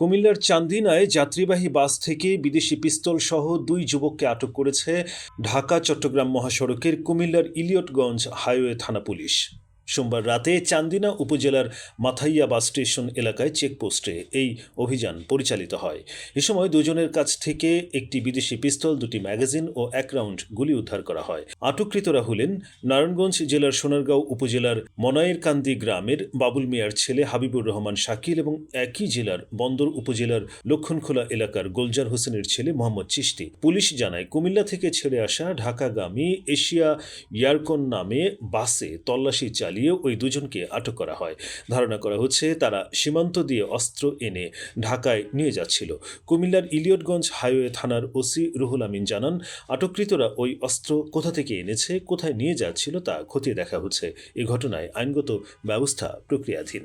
কুমিল্লার চান্দিনায় যাত্রীবাহী বাস থেকে বিদেশি পিস্তল সহ দুই যুবককে আটক করেছে ঢাকা, চট্টগ্রাম মহাসড়কের কুমিল্লার ইলিয়টগঞ্জ হাইওয়ে থানা পুলিশ। সোমবার রাতে চান্দিনা উপজেলার মাথাইয়া বাস স্টেশন এলাকায় চেকপোস্টে এই অভিযান পরিচালিত হয়। এ সময় দুজনের কাছ থেকে একটি বিদেশি পিস্তল, দুটি ম্যাগাজিন ও এক রাউন্ড গুলি উদ্ধার করা হয়। আটককৃতরা হলেন নারায়ণগঞ্জ জেলার সোনারগাঁও উপজেলার মনায়েরকান্দি গ্রামের বাবুল মিয়ার ছেলে হাবিবুর রহমান শাকিল এবং একই জেলার বন্দর উপজেলার লক্ষণখোলা এলাকার গোলজার হোসেনের ছেলে মোহাম্মদ চিশতি। পুলিশ জানায়, কুমিল্লা থেকে ছেড়ে আসা ঢাকাগামী এশিয়া ইয়ারকন নামে বাসে তল্লাশি চালিয়ে ওই দুজনকে আটক করা হয়। ধারণা করা হচ্ছে, তারা সীমান্ত দিয়ে অস্ত্র এনে ঢাকায় নিয়ে যাচ্ছিল। কুমিল্লার ইলিয়টগঞ্জ হাইওয়ে থানার ওসি রুহুল আমিন জানান, আটককৃতরা ওই অস্ত্র কোথা থেকে এনেছে, কোথায় নিয়ে যাচ্ছিল তা খতিয়ে দেখা হচ্ছে। এ ঘটনায় আইনগত ব্যবস্থা প্রক্রিয়াধীন।